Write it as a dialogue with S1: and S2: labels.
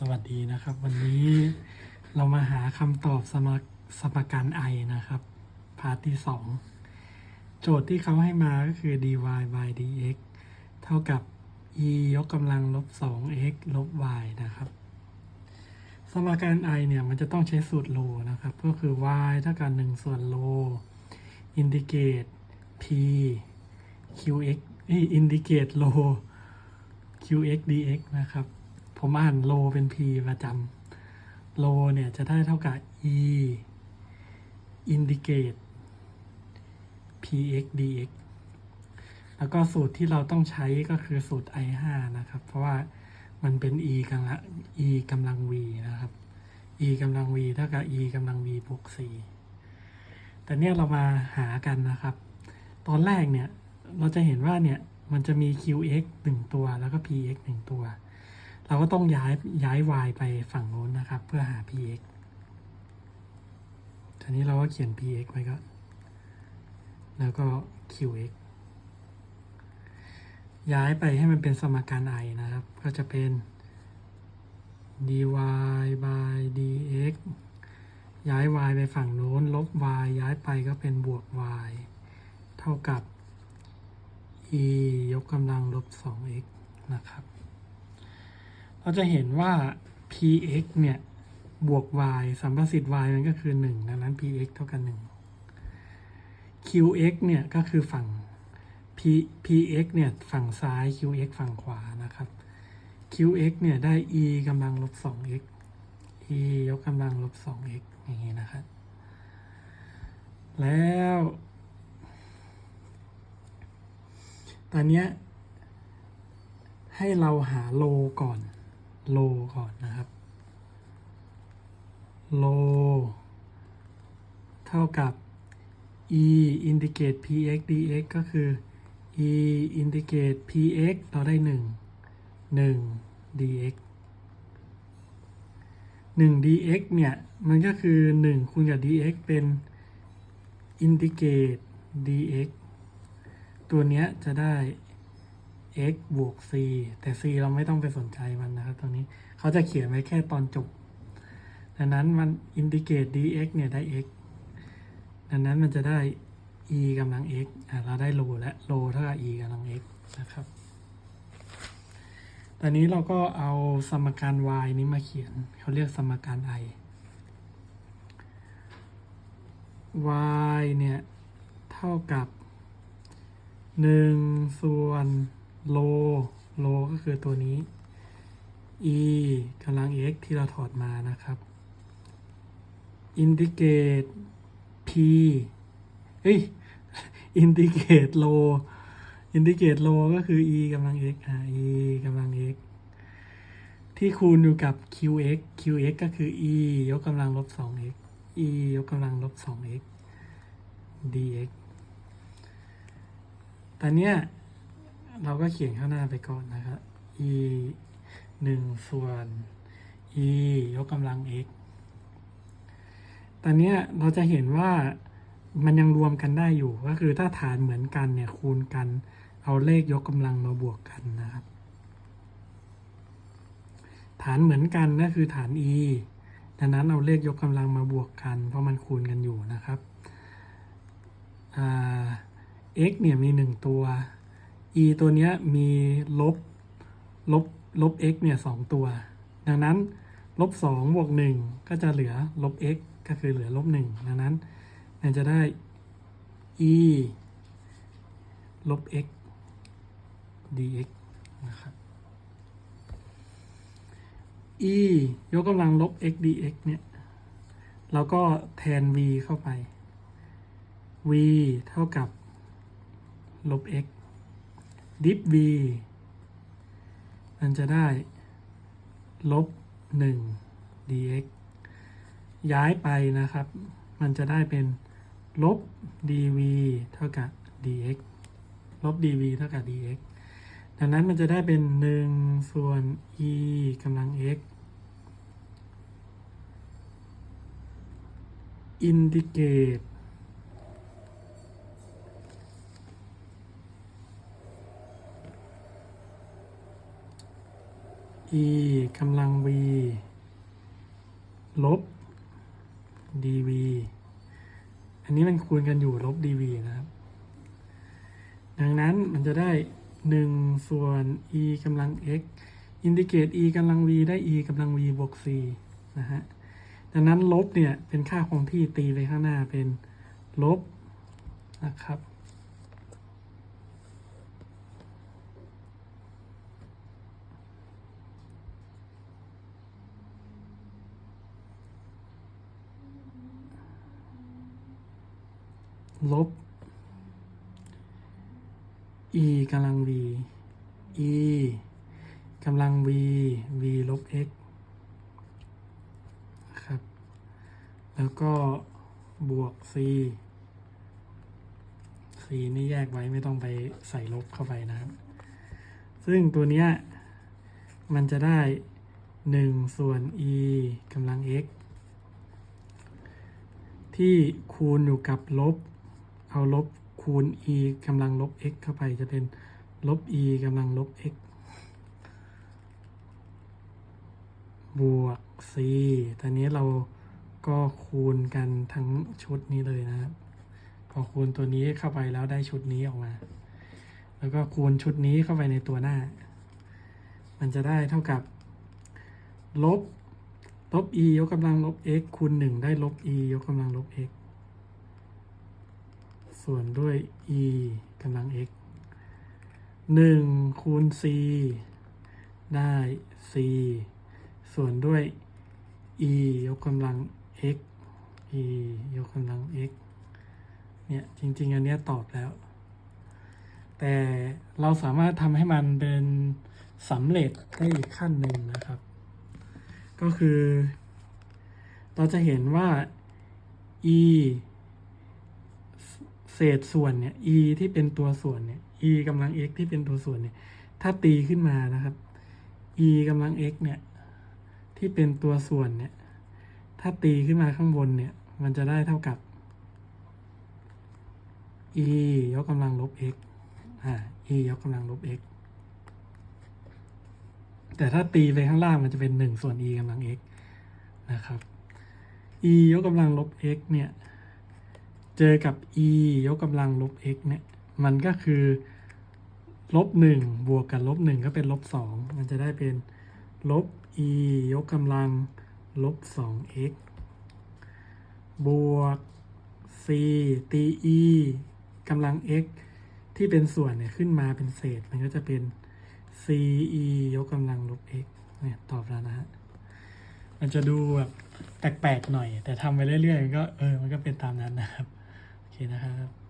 S1: สวัสดีนะครับ วันนี้เรามาหาคำตอบสมกสมการไอนะครับ พาร์ทที่สองโจทย์ที่เขาให้มาก็คือ dy by dx เท่ากับ e ยกกำลังลบ 2x ลบ y นะครับ สมการ i เนี่ย มันจะต้องใช้สูตรโลนะครับ ก็คือ y เท่ากับ 1 ส่วนโลอินดิเกต p qx อินดิเกตโล qx dx นะครับ ผมอ่านโลเป็น p ประจำโลเนี่ยจะได้เท่ากับ e indicate px dx แล้วก็สูตรที่เราต้องใช้ก็คือสูตร i 5นะครับ เพราะว่ามันเป็น e กำลัง e กำลัง v นะครับ e กำลัง v เท่ากับ e กำลัง v บวก4แต่เนี่ยเรามาหากันนะครับ ตอนแรกเนี่ยเราจะเห็นว่าเนี่ยมันจะมี qx หนึ่งตัวแล้วก็ px หนึ่งตัว เราก็ต้องย้ายย้าย y ไปฝั่งโน้นนะครับ เพื่อหา px ทีนี้เราก็เขียน px ไว้ก็แล้วก็ qx ย้ายไปให้มันเป็นสมการ i นะครับ ก็จะเป็น dy by dx ย้าย y ไปฝั่งโน้น ลบ y ย้ายไปก็เป็นบวก y เท่ากับ e ยกกำลังลบ 2x นะครับ เราจะเห็นว่า px เนี่ยบวก y สัมประสิทธิ์ y มันก็คือ 1 ดังนั้น px เท่ากับ 1 qx เนี่ยก็คือฝั่ง p px เนี่ยฝั่งซ้าย qx ฝั่งขวานะครับ qx เนี่ยได้ e กำลังลบ 2x e ยกกำลังลบ 2x อย่างนี้นะครับ แล้ว ตอนเนี้ยให้เราหาโลก่อน โลก่อนนะครับโลเท่ากับ e indicate px dx ก็คือ e indicate px เราได้ 1 1 dx 1 dx เนี่ย มันก็คือ 1 คูณกับ dx เป็น indicate dx ตัวเนี้ยจะได้ x บวก c แต่ c เราไม่ต้องไปสนใจมันนะครับตรงนี้เขาจะเขียนไว้แค่ตอนจบ ดังนั้นมัน indicate dx เนี่ยได้ x ดังนั้นมันจะได้ e กำลัง x อะเราได้โลและโลเท่ากับ e กำลัง x นะครับ ตอนนี้เราก็เอาสมการ y นี้มาเขียน เขาเรียกสมการ i y เนี่ย เท่ากับหนึ่งส่วน โลโลก็คือตัวนี้ e กำลัง x ที่เราถอดมานะครับ indicate p เฮ้ย indicate low indicate low ก็คือ e กำลัง x อ่า e กำลัง x ที่คูณอยู่กับ qx qx ก็คือ e ยกกำลังลบ 2x e ยกกำลังลบ 2x dx ตอนเนี้ย เราก็เขียนข้างหน้าไปก่อนนะครับ e หนึ่งส่วน e ยกกำลัง x ตอนนี้เราจะเห็นว่ามันยังรวมกันได้อยู่ ก็คือถ้าฐานเหมือนกันเนี่ยคูณกัน เอาเลขยกกำลังมาบวกกันนะครับ ฐานเหมือนกันก็คือฐาน e ดังนั้นเอาเลขยกกำลังมาบวกกัน เพราะมันคูณกันอยู่นะครับ x เนี่ยมีหนึ่งตัว e ตัวนี้มีลบลบลบ x เนี่ยสองตัว ดังนั้นลบสองบวกหนึ่งก็จะเหลือลบ x ก็คือเหลือลบหนึ่งดังนั้นมันจะได้ e ลบ x dx นะครับ e ยกกำลังลบ x dx เนี่ยเราก็แทน v เข้าไป v เท่ากับลบ x ดิฟ v มันจะได้ ลบ 1 dx ย้ายไปนะครับ มันจะได้เป็นลบ dv เท่ากับ dx ลบ dv เท่ากับ dx ดังนั้นมันจะได้เป็น 1 ส่วน e กำลัง x indicate e กำลัง v ลบ dv อันนี้มันคูณกันอยู่ลบ dv นะครับ ดังนั้นมันจะได้ 1 ส่วน e กำลัง x อินทิเกรต e กำลัง v ได้ e กำลัง v บวก c นะฮะ ดังนั้นลบเนี่ยเป็นค่าคงที่ตีไปข้างหน้าเป็นลบนะครับ ลบ e กำลัง v e กำลัง v v ลบ x นะครับ แล้วก็บวก c c นี่แยกไว้ไม่ต้องไปใส่ลบเข้าไปนะครับ ซึ่งตัวเนี้ย มันจะได้ 1 ส่วน e กำลัง x ที่คูณอยู่กับลบ เอาลบคูณ e กำลังลบ x เข้าไปจะเป็นลบ e กำลังลบ x บวก c ตอนนี้เราก็คูณกันทั้งชุดนี้เลยนะครับ พอคูณตัวนี้เข้าไปแล้วได้ชุดนี้ออกมา แล้วก็คูณชุดนี้เข้าไปในตัวหน้า มันจะได้เท่ากับ ลบ ลบ e ยกกำลังลบ x คูณ 1 ได้ลบ e ยกกำลังลบ x ส่วนด้วย e กำลัง x 1 คูณ c ได้ c ส่วนด้วย e ยกกำลัง x e ยกกำลัง x เนี่ย จริง ๆ อันเนี้ยตอบแล้ว แต่เราสามารถทำให้มันเป็นสำเร็จได้อีกขั้นหนึ่งนะครับ ก็คือ เราจะเห็นว่า e เศษส่วนเนี่ย e ที่เป็นตัวส่วนเนี่ย e กำลัง x ที่เป็นตัวส่วนเนี่ย ถ้าตีขึ้นมานะครับ e กำลัง x เนี่ยที่เป็นตัวส่วนเนี่ย ถ้าตีขึ้นมาข้างบนเนี่ย มันจะได้เท่ากับ e ยกกำลังลบ x อ่า e ยกกำลังลบ x แต่ถ้าตีไปข้างล่างมันจะเป็น1ส่วน e กำลัง x นะครับ e ยกกำลังลบ x เนี่ย เจอกับ e ยกกำลังลบ x เนี่ย มันก็คือลบหนึ่งบวกกับลบหนึ่งก็เป็นลบสองมันจะได้เป็นลบ e ยกกำลังลบสอง x บวก c ตี e กำลัง x ที่เป็นส่วนเนี่ยขึ้นมาเป็นเศษ มันก็จะเป็น c e ยกกำลังลบ x เนี่ยตอบแล้วนะฮะ มันจะดูแบบแปลกๆหน่อย แต่ทำไปเรื่อยๆ มันก็เออ มันก็เป็นตามนั้นนะครับ เคนะครับ